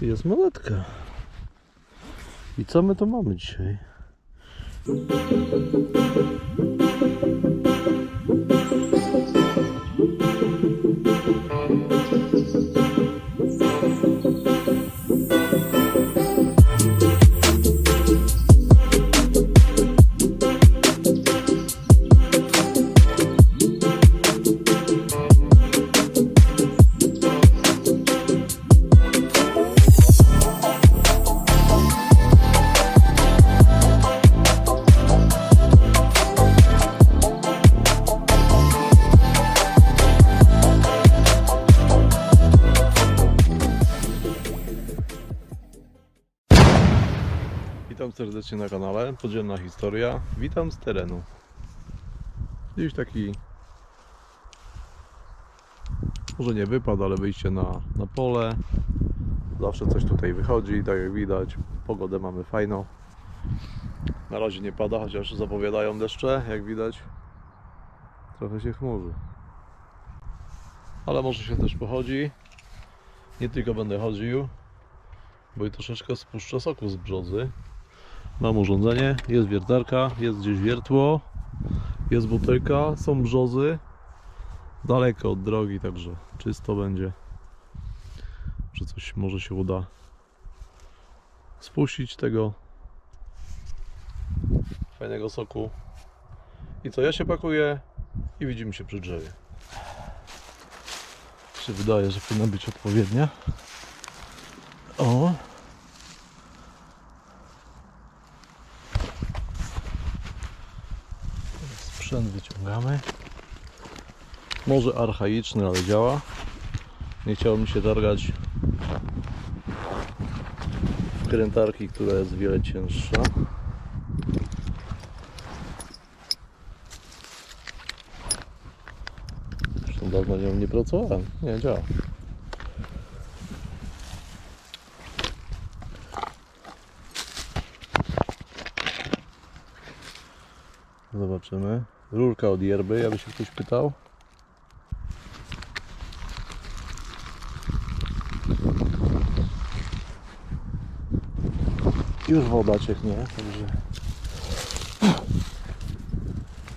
Jest monetka. I co my to mamy dzisiaj? Serdecznie na kanale Podziemna Historia. Witam z terenu. Dziś taki może nie wypad, ale wyjście na, na pole. Zawsze coś tutaj wychodzi, tak jak widać. Pogodę mamy fajną. Na razie nie pada, chociaż zapowiadają deszcze, jak widać. Trochę się chmurzy. Ale może się też pochodzi. Nie tylko będę chodził, bo i troszeczkę spuszczę soku z brzozy. Mam urządzenie, jest wiertarka, jest gdzieś wiertło, jest butelka, są brzozy. Daleko od drogi, także czysto będzie. Że coś może się uda spuścić tego fajnego soku. I co, ja się pakuję i widzimy się przy drzewie. Się wydaje, że powinna być odpowiednia. O! Sprzęt wyciągamy. Może archaiczny, ale działa. Nie chciało mi się targać wkrętarki, która jest wiele cięższa. Zresztą dawno nią nie pracowałem. Nie, działa. Zobaczymy. Rurka od yerby, jakby się ktoś pytał. Już woda cieknie, także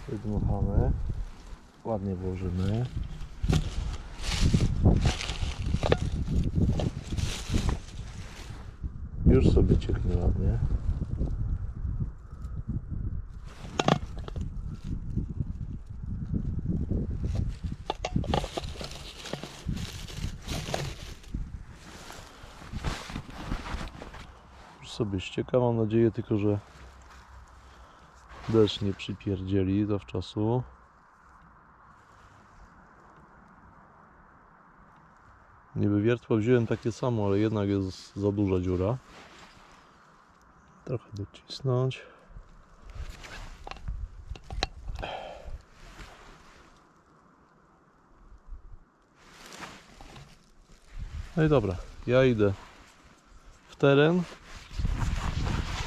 wydmuchamy. Ładnie włożymy. Już sobie cieknie ładnie. Sobie ścieka, mam nadzieję tylko, że deszcz nie przypierdzieli zawczasu. Niby wiertło wziąłem takie samo, ale jednak jest za duża dziura. Trochę docisnąć. No i dobra, ja idę w teren.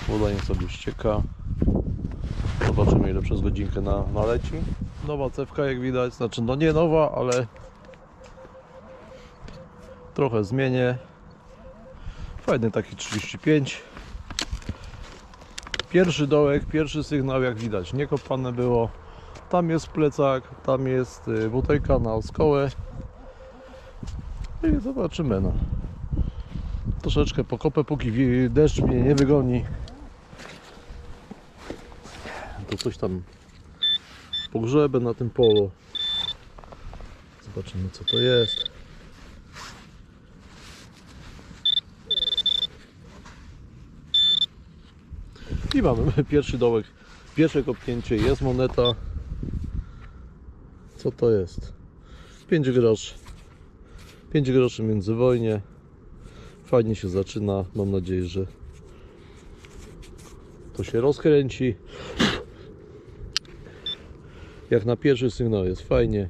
Woda niech sobie ścieka. Zobaczymy ile przez godzinkę na, naleci. Nowa cewka jak widać, znaczy no nie nowa, ale trochę zmienię. Fajny taki 35. Pierwszy dołek, pierwszy sygnał jak widać, niekopane było. Tam jest plecak, tam jest y, butelka na oskołę. I zobaczymy no. Troszeczkę pokopę, póki deszcz mnie nie wygoni. To coś tam pogrzebę na tym polu. Zobaczymy co to jest. I mamy pierwszy dołek, pierwsze kopnięcie, jest moneta. Co to jest? 5 groszy. 5 groszy międzywojnie. Fajnie się zaczyna. Mam nadzieję, że to się rozkręci. Jak na pierwszy sygnał jest fajnie.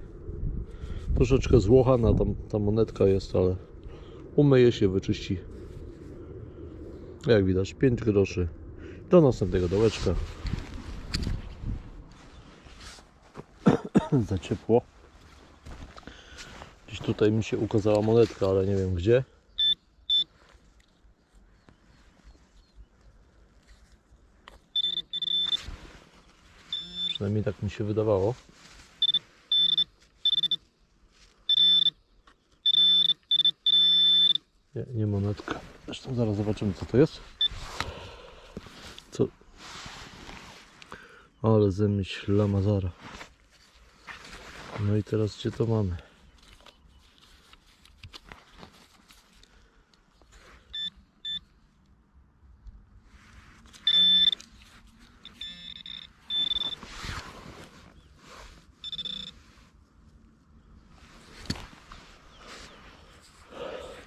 Troszeczkę złochana tam ta monetka jest, ale umyje się, wyczyści. Jak widać, 5 groszy. Do następnego dołeczka. Za ciepło. Gdzieś tutaj mi się ukazała monetka, ale nie wiem gdzie. Przynajmniej tak mi się wydawało. Nie, nie monetka. Zresztą zaraz zobaczymy co to jest. Co? Ale zemyśl Lamazara. No i teraz gdzie to mamy?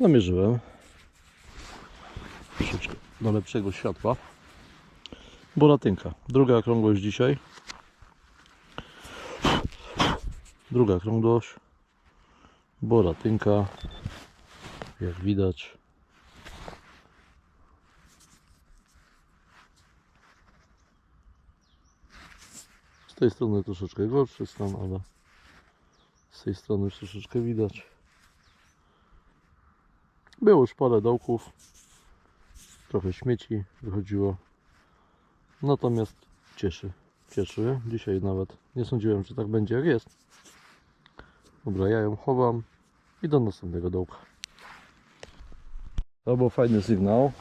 Namierzyłem. Troszeczkę do lepszego światła. Boratynka. Druga okrągłość dzisiaj. Druga okrągłość. Boratynka. Jak widać. Z tej strony troszeczkę gorszy stan, ale z tej strony troszeczkę widać. Było już parę dołków. Trochę śmieci wychodziło. Natomiast cieszy. Cieszy. Dzisiaj nawet nie sądziłem, że tak będzie jak jest. Dobra, ja ją chowam i do następnego dołka. To był fajny sygnał.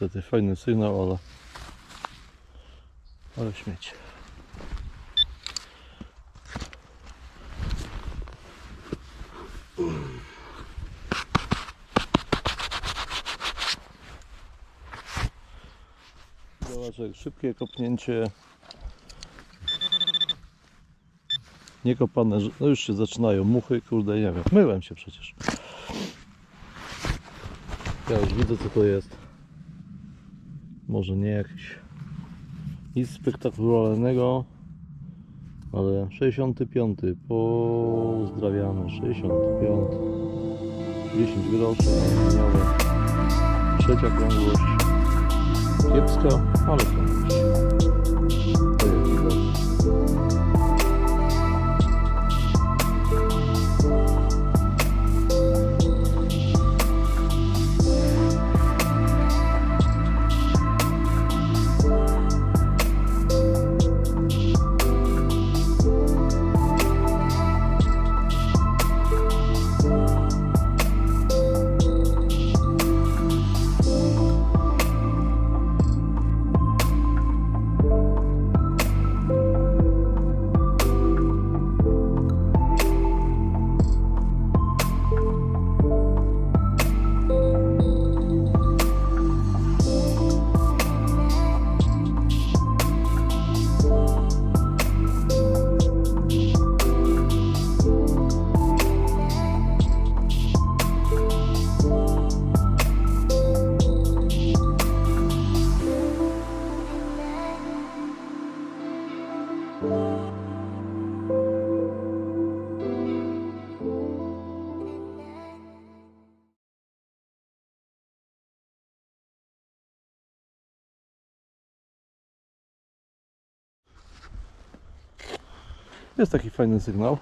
Niestety fajny sygnał, ale ale śmieć. Szybkie kopnięcie. Niekopane, no już się zaczynają muchy, kurde, nie wiem. Myłem się przecież. Ja już widzę co to jest. Może nie jakiś nic spektakularnego, ale 65. Pozdrawiamy. 65. 10 groszy. Trzecia krągłość. Kiepska, ale krągłość. Jest taki fajny sygnał.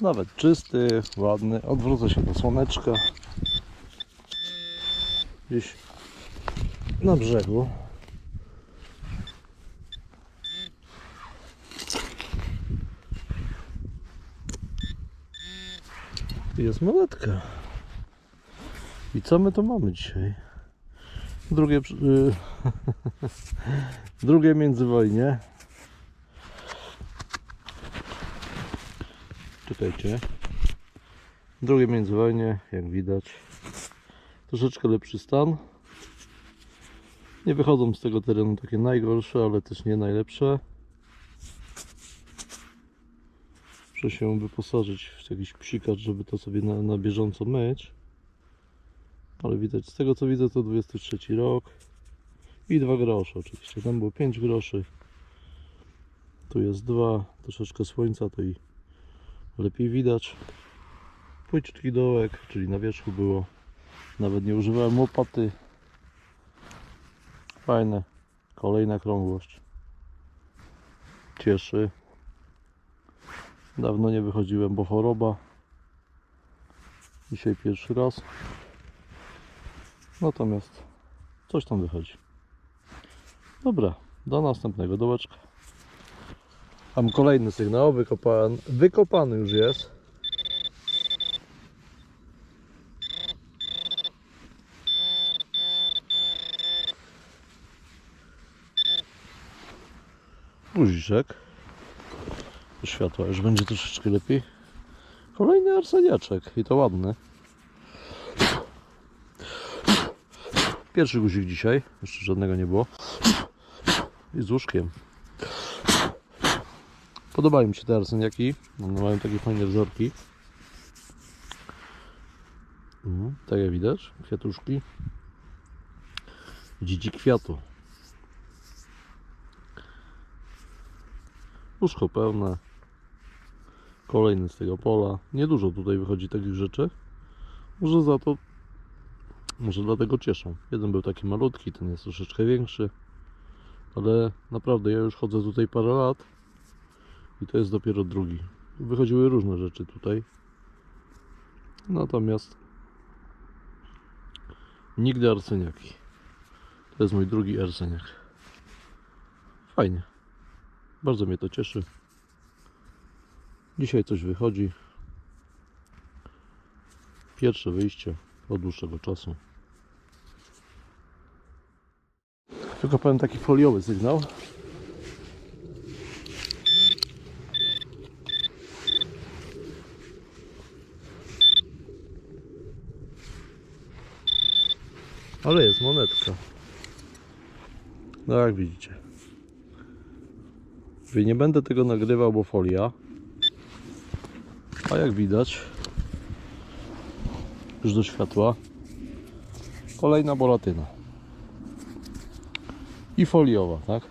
Nawet czysty, ładny. Odwrócę się do słoneczka. Gdzieś na brzegu. Jest monetka. I co my to mamy dzisiaj? Drugie, przy- y, drugie międzywojnie. Czekajcie. Drugie międzywojnie, jak widać. Troszeczkę lepszy stan. Nie wychodzą z tego terenu takie najgorsze, ale też nie najlepsze. Muszę się wyposażyć w jakiś psikacz, żeby to sobie na, na bieżąco myć. Ale widać, z tego co widzę to 23 rok. I 2 grosze oczywiście. Tam było 5 groszy. Tu jest 2. Troszeczkę słońca to i lepiej widać. Płyciutki dołek, czyli na wierzchu było. Nawet nie używałem łopaty. Fajne. Kolejna krągłość. Cieszy. Dawno nie wychodziłem, bo choroba. Dzisiaj pierwszy raz. Natomiast coś tam wychodzi. Dobra, do następnego dołeczka. Mam kolejny sygnał, wykopany, wykopany już jest. Guziczek. Światła już będzie troszeczkę lepiej. Kolejny arseniaczek i to ładny. Pierwszy guzik dzisiaj, jeszcze żadnego nie było. I z łóżkiem. Podobają mi się te arseniaki. One mają takie fajne wzorki. Mhm, tak jak widać, kwiatuszki. Dzidzi kwiatu. Łóżko pełne. Kolejny z tego pola. Niedużo tutaj wychodzi takich rzeczy. Może za to, może dlatego cieszą. Jeden był taki malutki, ten jest troszeczkę większy. Ale naprawdę ja już chodzę tutaj parę lat. I to jest dopiero drugi. Wychodziły różne rzeczy tutaj. Natomiast nigdy arseniaki. To jest mój drugi arseniak. Fajnie. Bardzo mnie to cieszy. Dzisiaj coś wychodzi. Pierwsze wyjście od dłuższego czasu. Wykopałem taki foliowy sygnał. Ale jest monetka. No jak widzicie. Nie będę tego nagrywał, bo folia. A jak widać, już do światła, kolejna bolatyna. I foliowa, tak?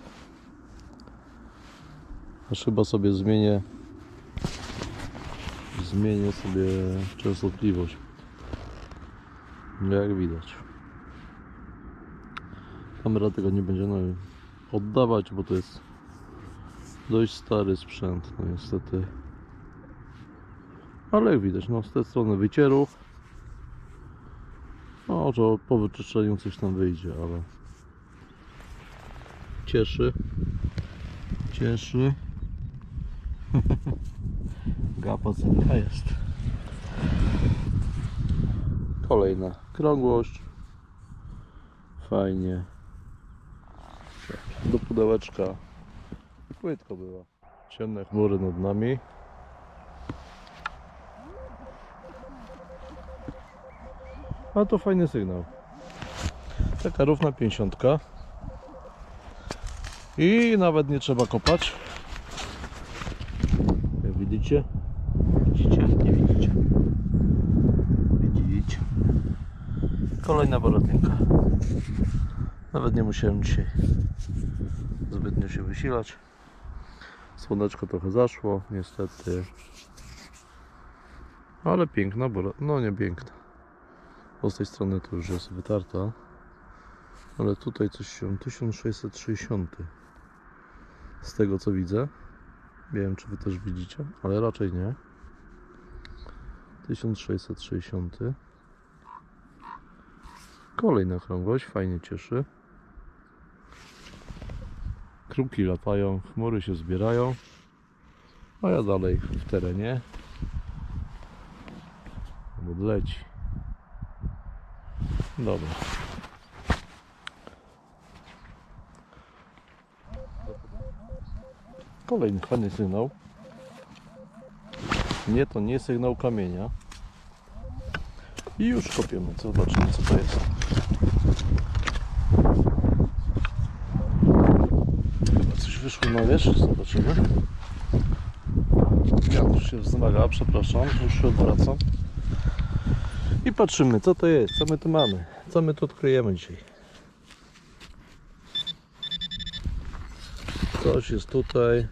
Aż chyba sobie zmienię zmienię sobie częstotliwość. Jak widać. Kamera tego nie będzie no, oddawać, bo to jest dość stary sprzęt, no niestety. Ale jak widać, no z tej strony wycierów. No, że po wyczyszczeniu coś tam wyjdzie, ale cieszy. Cieszy. Gapa synka jest. Kolejna krągłość. Fajnie. Do pudełeczka. Płytko była. Ciemne chmury nad nami. A to fajny sygnał. Taka równa 50. I nawet nie trzeba kopać. Jak widzicie? Widzicie? Nie widzicie. Widzicie. Kolejna bolotynka. Nawet nie musiałem dzisiaj zbytnio się wysilać. Słoneczko trochę zaszło, niestety. Ale piękna, bo no nie piękna. Bo z tej strony to już jest wytarta. Ale tutaj coś się 1660. Z tego co widzę. Nie wiem czy wy też widzicie, ale raczej nie. 1660. Kolejna krągłość, fajnie cieszy. Kruki latają, chmury się zbierają. A ja dalej w terenie. Odleci. Dobra. Kolejny fajny sygnał. Nie, to nie sygnał kamienia. I już kopiemy, zobaczymy co to jest. Na wierzch, zobaczymy. Ja już się wzmaga, przepraszam, już się odwracam. I patrzymy, co to jest, co my tu mamy, co my tu odkryjemy dzisiaj. Coś jest tutaj.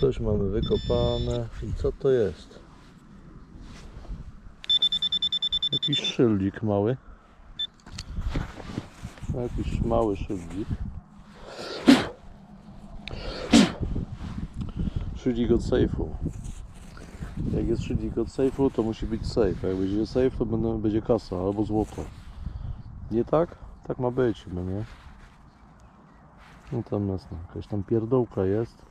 Coś mamy wykopane. I co to jest? Jakiś szyldzik mały. Jakiś mały szyldzik. Szyldzik od sejfu. Jak jest szyldzik od sejfu, to musi być safe. Jak będzie safe, to będą, będzie kasa albo złoto. Nie tak? Tak ma być chyba, nie? No tam jasno, jakaś tam pierdołka jest.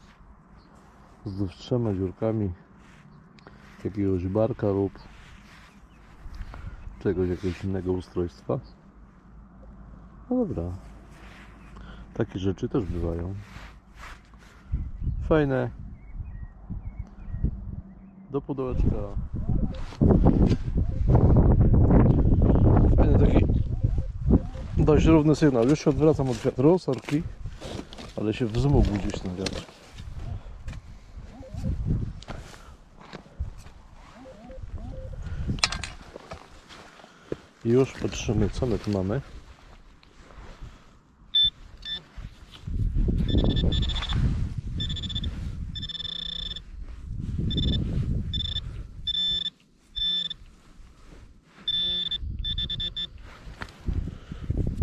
Z trzema dziurkami. Jakiegoś barka lub czegoś, jakiegoś innego ustrojstwa. No dobra. Takie rzeczy też bywają. Fajne. Do pudełeczka. Fajny taki dość równy sygnał. Już się odwracam od wiatru, sorki. Ale się wzmógł gdzieś ten wiatr. Już patrzymy co my tu mamy.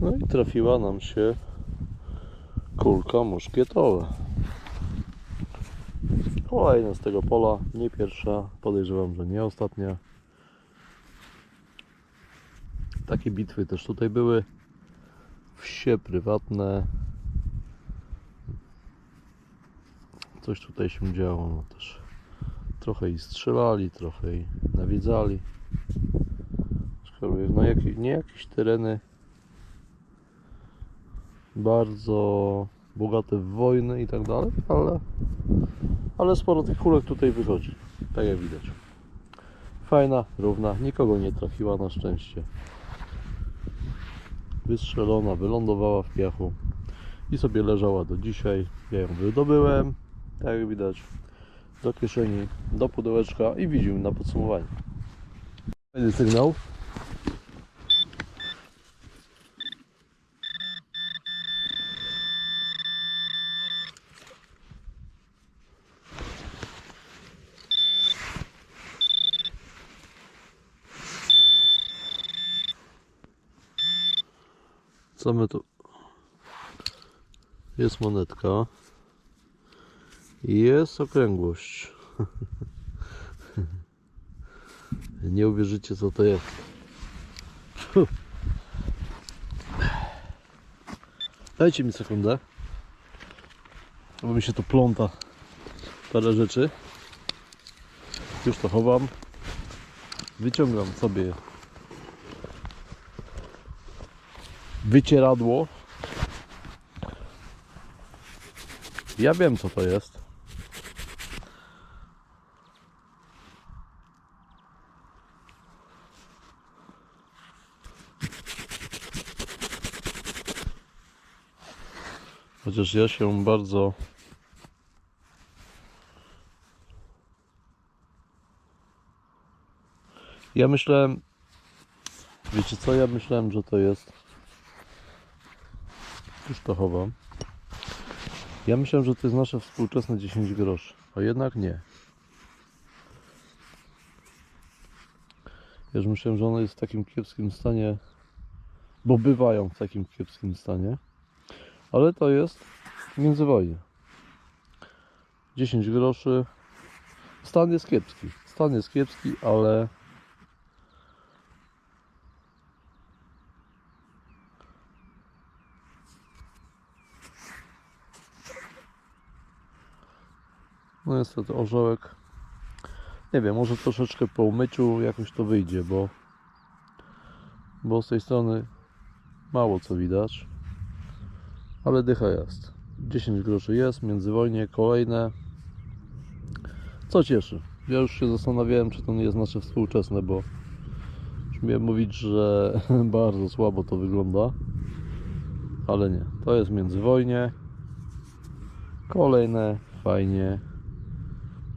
No i trafiła nam się kulka muszkietowa. Kolejna z tego pola, nie pierwsza, podejrzewam, że nie ostatnia. Takie bitwy też tutaj były. Wsie prywatne. Coś tutaj się działo no też. Trochę i strzelali, trochę i nawiedzali. No jak, nie jakieś tereny bardzo bogate w wojny i tak dalej, ale, ale sporo tych kulek tutaj wychodzi, tak jak widać. Fajna, równa, nikogo nie trafiła na szczęście. Wystrzelona, wylądowała w piachu i sobie leżała do dzisiaj. Ja ją wydobyłem, tak jak widać, do kieszeni, do pudełeczka i widzimy na podsumowaniu. Fajny sygnał. Co my tu? Jest monetka. Jest okrągłość. Nie uwierzycie co to jest. Dajcie mi sekundę. Bo mi się tu pląta parę rzeczy. Już to chowam. Wyciągam sobie wycieradło. Ja wiem co to jest. Chociaż ja się bardzo Ja myślałem Wiecie co? Ja myślałem, że to jest już to. Ja myślałem, że to jest nasze współczesne 10 groszy, a jednak nie. Ja już myślałem, że ono jest w takim kiepskim stanie, bo bywają w takim kiepskim stanie, ale to jest międzywojnie. 10 groszy. Stan jest kiepski. Stan jest kiepski, ale No niestety orzełek. Nie wiem, może troszeczkę po umyciu jakoś to wyjdzie, bo bo z tej strony mało co widać. Ale dycha jest. 10 groszy jest, międzywojnie kolejne. Co cieszy. Ja już się zastanawiałem, czy to nie jest nasze współczesne, bo śmiem mówić, że bardzo słabo to wygląda. Ale nie. To jest międzywojnie. Kolejne, fajnie.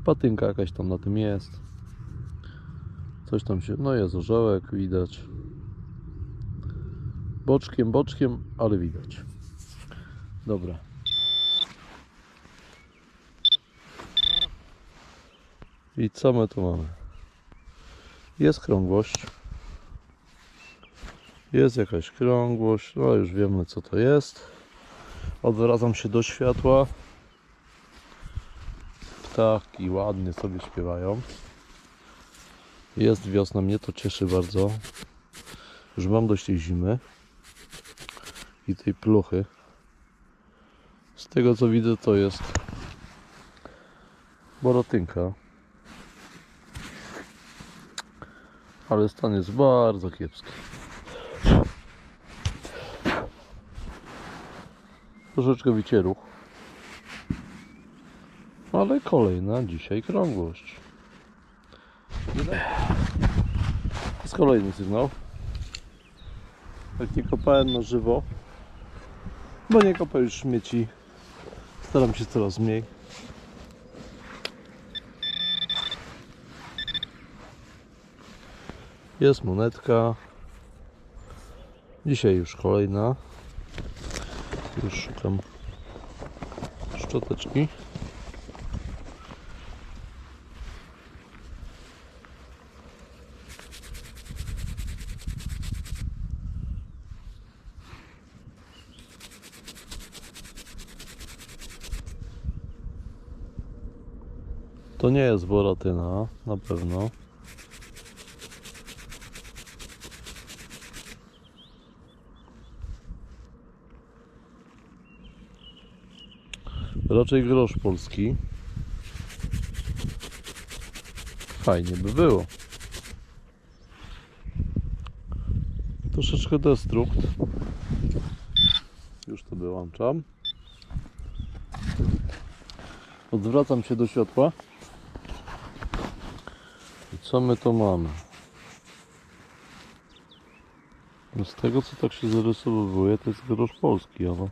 Patynka jakaś tam na tym jest. Coś tam się. No jest orzełek, widać. Boczkiem, boczkiem, ale widać. Dobra. I co my tu mamy? Jest krągłość. Jest jakaś krągłość, no już wiemy co to jest. Odwracam się do światła. Ptaki ładnie sobie śpiewają. Jest wiosna, mnie to cieszy bardzo. Już mam dość tej zimy i tej pluchy. Z tego co widzę to jest borotynka. Ale stan jest bardzo kiepski. Troszeczkę wycieruch. Ale kolejna dzisiaj krągłość. Jest kolejny sygnał. Jak nie kopałem na żywo, bo nie kopę już śmieci. Staram się coraz mniej. Jest monetka. Dzisiaj już kolejna. Już szukam szczoteczki. To nie jest boratyna, na pewno. Raczej grosz polski. Fajnie by było. Troszeczkę destrukt. Już to wyłączam. Odwracam się do światła. Co my to mamy? No z tego co tak się zarysowuje, to jest grosz polski, ale...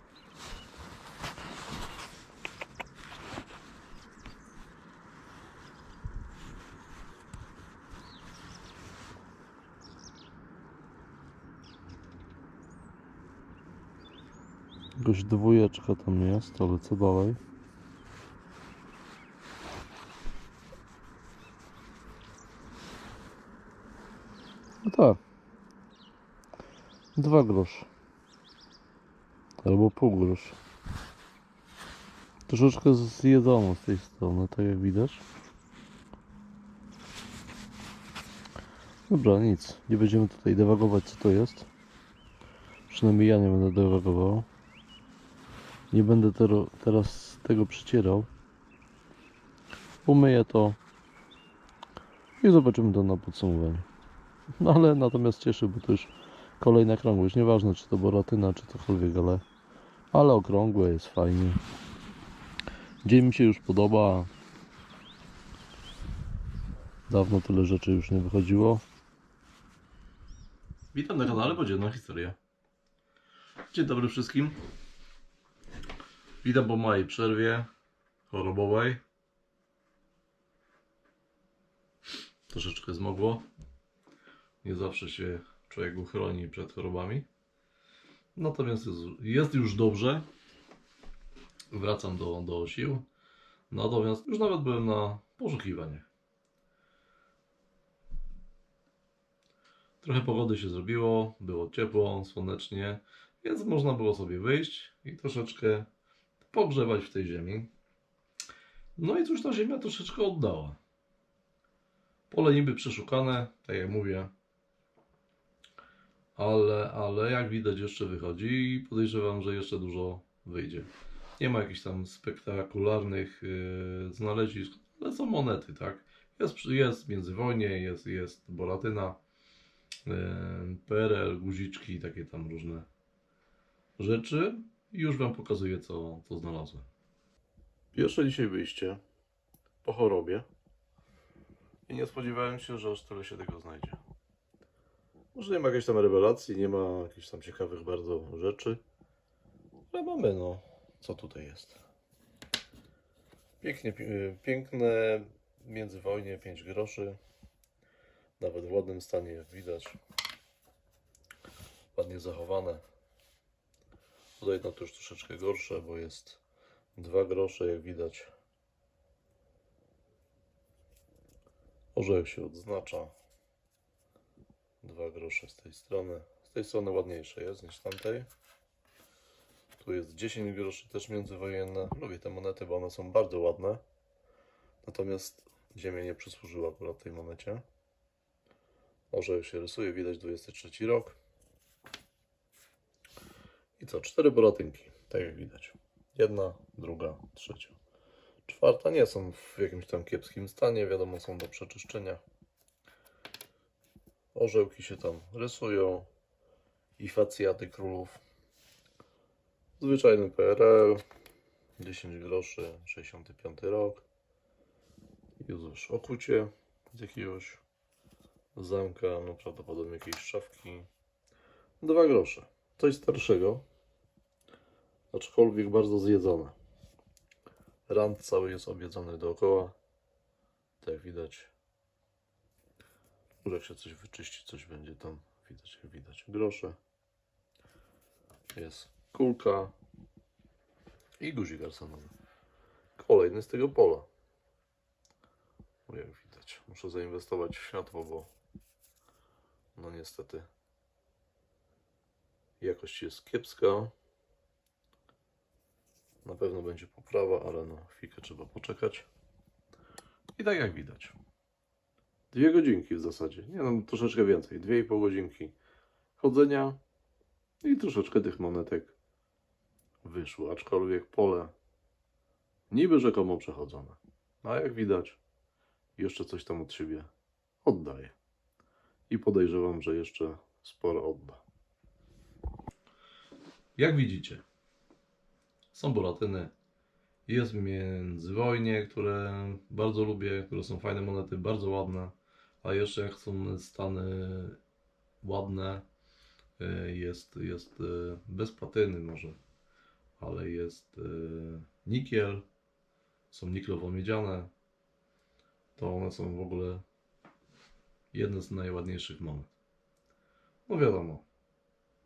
Jakaś dwójeczka tam jest, ale co dalej? No tak. Dwa grosze. Albo pół groszy. Troszeczkę zjedzono z tej strony, tak jak widać. Dobra, nic. Nie będziemy tutaj dewagować co to jest. Przynajmniej ja nie będę dewagował. Nie będę teraz tego przycierał. Umyję to i zobaczymy to na podsumowaniu. No ale natomiast cieszy, bo to już kolejna krągłość. Nieważne czy to boratyna, czy cokolwiek, ale, ale okrągłe jest fajnie. Dzień mi się już podoba. Dawno tyle rzeczy już nie wychodziło. Witam na kanale Podzielna Historia. Dzień dobry wszystkim. Witam po mojej przerwie chorobowej. Troszeczkę zmogło. Nie zawsze się człowiek uchroni przed chorobami. Natomiast jest, jest już dobrze. Wracam do, do sił. Natomiast już nawet byłem na poszukiwaniach. Trochę pogody się zrobiło, było ciepło, słonecznie, więc można było sobie wyjść i troszeczkę pogrzewać w tej ziemi. No i cóż ta ziemia troszeczkę oddała. Pole niby przeszukane, tak jak mówię, ale, ale jak widać jeszcze wychodzi i podejrzewam, że jeszcze dużo wyjdzie. Nie ma jakichś tam spektakularnych yy, znalezisk, ale są monety, tak? Jest, jest międzywojnie, jest, jest boratyna, yy, PRL, guziczki, takie tam różne rzeczy. I już Wam pokazuję, co, co znalazłem. Pierwsze dzisiaj wyjście po chorobie. I nie spodziewałem się, że aż tyle się tego znajdzie. Może nie ma jakiejś tam rewelacji, nie ma jakichś tam ciekawych bardzo rzeczy. Ale mamy, no, co tutaj jest. Pięknie, pi- piękne międzywojnie 5 groszy. Nawet w ładnym stanie, widać. Ładnie zachowane. Tutaj no to już troszeczkę gorsze, bo jest 2 grosze, jak widać. Orzech się odznacza. Dwa grosze z tej strony. Z tej strony ładniejsze jest niż tamtej. Tu jest 10 groszy też międzywojenne. Lubię te monety, bo one są bardzo ładne. Natomiast ziemia nie przysłużyła akurat tej monecie. Orzeł się rysuje, widać 23 rok. I co? Cztery boratynki, tak jak widać. Jedna, druga, trzecia. Czwarta nie są w jakimś tam kiepskim stanie, wiadomo, są do przeczyszczenia. Orzełki się tam rysują i facjaty królów. Zwyczajny PRL, 10 groszy, 65 rok. Już okucie z jakiegoś zamka, no prawdopodobnie jakiejś szafki. Dwa grosze. Coś starszego, aczkolwiek bardzo zjedzone. Rand cały jest obiedzony dookoła. Tak jak widać. Może jak się coś wyczyści, coś będzie tam widać, jak widać. Grosze. Jest kulka i guzik arsenowy. Kolejny z tego pola. Jak widać, muszę zainwestować w światło, bo no niestety jakość jest kiepska. Na pewno będzie poprawa, ale no chwilkę trzeba poczekać. I tak jak widać. Dwie godzinki w zasadzie. Nie no, troszeczkę więcej. Dwie i pół godzinki chodzenia i troszeczkę tych monetek wyszło. Aczkolwiek pole niby rzekomo przechodzone. A jak widać, jeszcze coś tam od siebie oddaje. I podejrzewam, że jeszcze sporo odda. Jak widzicie, są boratyny. Jest międzywojnie, które bardzo lubię, które są fajne monety, bardzo ładne. A jeszcze jak są stany ładne, y, jest, jest y, bez platyny może, ale jest y, nikiel, są niklowo-miedziane, to one są w ogóle jedne z najładniejszych monet. No wiadomo,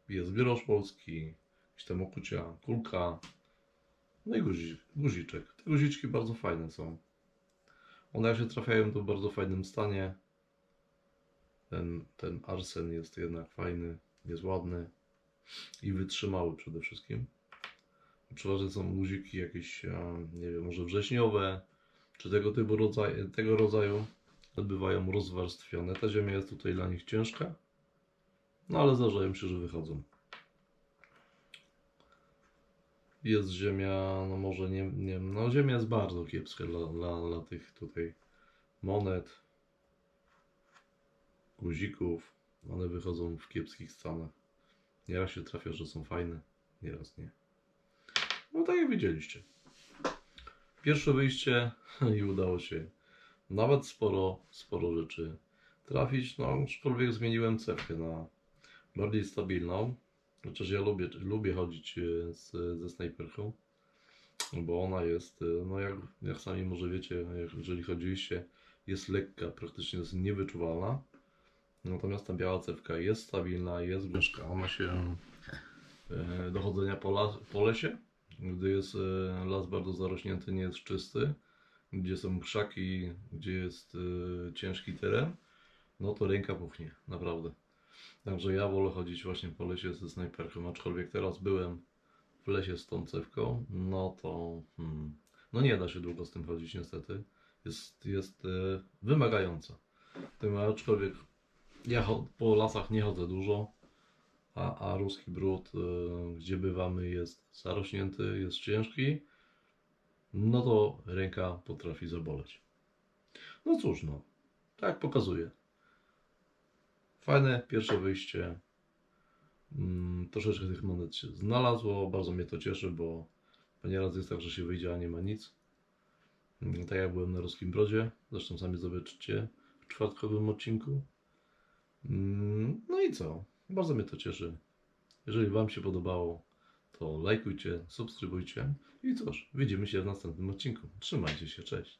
jest grosz polski, jakieś tam okucia, kulka, no i guzi, guziczek. Te guziczki bardzo fajne są. One jak się trafiają to w bardzo fajnym stanie. Ten, ten arsen jest jednak fajny, jest ładny i wytrzymały przede wszystkim. Przeważnie są guziki jakieś, a, nie wiem, może wrześniowe, czy tego typu rodzaju, tego rodzaju odbywają rozwarstwione. Ta ziemia jest tutaj dla nich ciężka, no ale zdarzają się, że wychodzą. Jest ziemia, no może nie, nie no ziemia jest bardzo kiepska dla, dla, dla tych tutaj monet, guzików. One wychodzą w kiepskich stanach. Nieraz się trafia, że są fajne, nieraz nie. No tak jak widzieliście. Pierwsze wyjście i udało się nawet sporo, sporo rzeczy trafić. No, aczkolwiek zmieniłem cewkę na bardziej stabilną. Chociaż ja lubię, lubię chodzić e, z, ze snajperką, bo ona jest, e, no jak, jak sami może wiecie, jeżeli chodziliście, jest lekka, praktycznie jest niewyczuwalna. Natomiast ta biała cewka jest stabilna, jest gorzka. Ona się e, do chodzenia po, las, po lesie, gdy jest e, las bardzo zarośnięty, nie jest czysty, gdzie są krzaki, gdzie jest e, ciężki teren, no to ręka puchnie, naprawdę. Także ja wolę chodzić właśnie po lesie ze snajperką, aczkolwiek teraz byłem w lesie z tą cewką, no to hmm, no nie da się długo z tym chodzić niestety. Jest, jest wymagająca. Tym aczkolwiek ja po lasach nie chodzę dużo, a, a ruski brud, e, gdzie bywamy, jest zarośnięty, jest ciężki, no to ręka potrafi zaboleć. No cóż, no, tak pokazuje. Fajne pierwsze wyjście. Mm, troszeczkę tych monet się znalazło. Bardzo mnie to cieszy, bo nieraz jest tak, że się wyjdzie, a nie ma nic. Mm, Tak jak byłem na Ruskim Brodzie. Zresztą sami zobaczycie w czwartkowym odcinku. Mm, No i co? Bardzo mnie to cieszy. Jeżeli Wam się podobało, to lajkujcie, subskrybujcie. I cóż, widzimy się w następnym odcinku. Trzymajcie się, cześć.